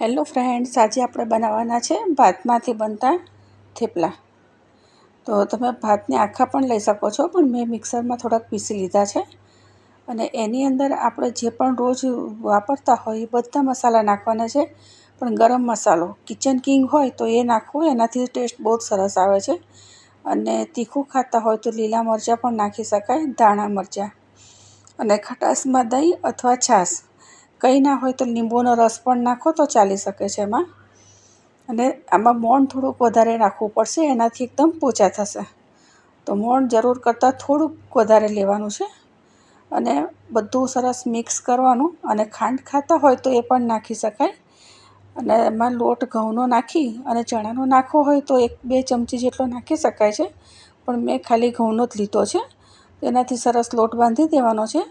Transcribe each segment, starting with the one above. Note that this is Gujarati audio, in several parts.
હેલો ફ્રેન્ડ્સ, આજે આપણે બનાવવાના છે ભાતમાંથી બનતા થેપલા. તો તમે ભાતને આખા પણ લઈ શકો છો, પણ મેં મિક્સરમાં થોડાક પીસી લીધા છે. અને એની અંદર આપણે જે પણ રોજ વાપરતા હોય એ બધા મસાલા નાખવાના છે. પણ ગરમ મસાલો, કિચન કિંગ હોય તો એ નાખવું, એનાથી ટેસ્ટ બહુ જ સરસ આવે છે. અને તીખું ખાતા હોય તો લીલા મરચાં પણ નાખી શકાય, ધાણા મરચાં. અને ખટાશમાં દહીં અથવા છાશ. કંઈ ના હોય તો લીંબુનો રસ પણ નાખો તો ચાલી શકે છે એમાં. અને આમાં મોણ થોડુંક વધારે રાખવું પડશે, એનાથી એકદમ પોચા થશે. તો મોણ જરૂર કરતાં થોડુંક વધારે લેવાનું છે. અને બધું સરસ મિક્સ કરવાનું અને ખાંડ ખાતા હોય તો એ પણ નાખી શકાય. અને એમાં લોટ ઘઉંનો નાખી અને ચણાનો નાખવો હોય તો એક બે ચમચી જેટલો નાખી શકાય છે. પણ મેં ખાલી ઘઉંનો જ લીધો છે. એનાથી સરસ લોટ બાંધી દેવાનો છે.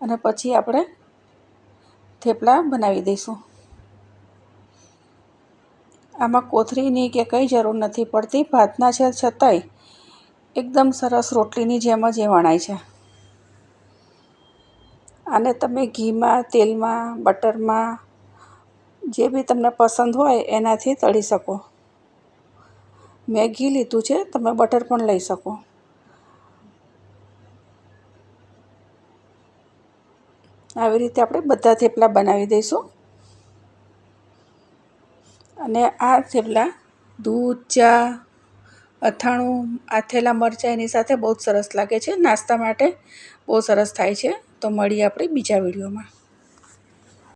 અને પછી આપણે થેપલા બનાવી દઈશું. આમાં કોથળીની કે કંઈ જરૂર નથી પડતી. ભાતના છે છતાંય એકદમ સરસ રોટલીની જેમ જ એ વણાય છે. આને તમે ઘીમાં, તેલમાં, બટરમાં જે બી તમને પસંદ હોય એનાથી તળી શકો. મેં લીધું છે, તમે બટર પણ લઈ શકો. આવી રીતે આપણે બધા થેપલા બનાવી દઈશું. અને આ થેપલા દૂધ, ચા, અથાણું, આથેલા મરચાં એની સાથે બહુ જ સરસ લાગે છે. નાસ્તા માટે બહુ સરસ થાય છે. તો મળીએ આપણે બીજા વિડીયોમાં.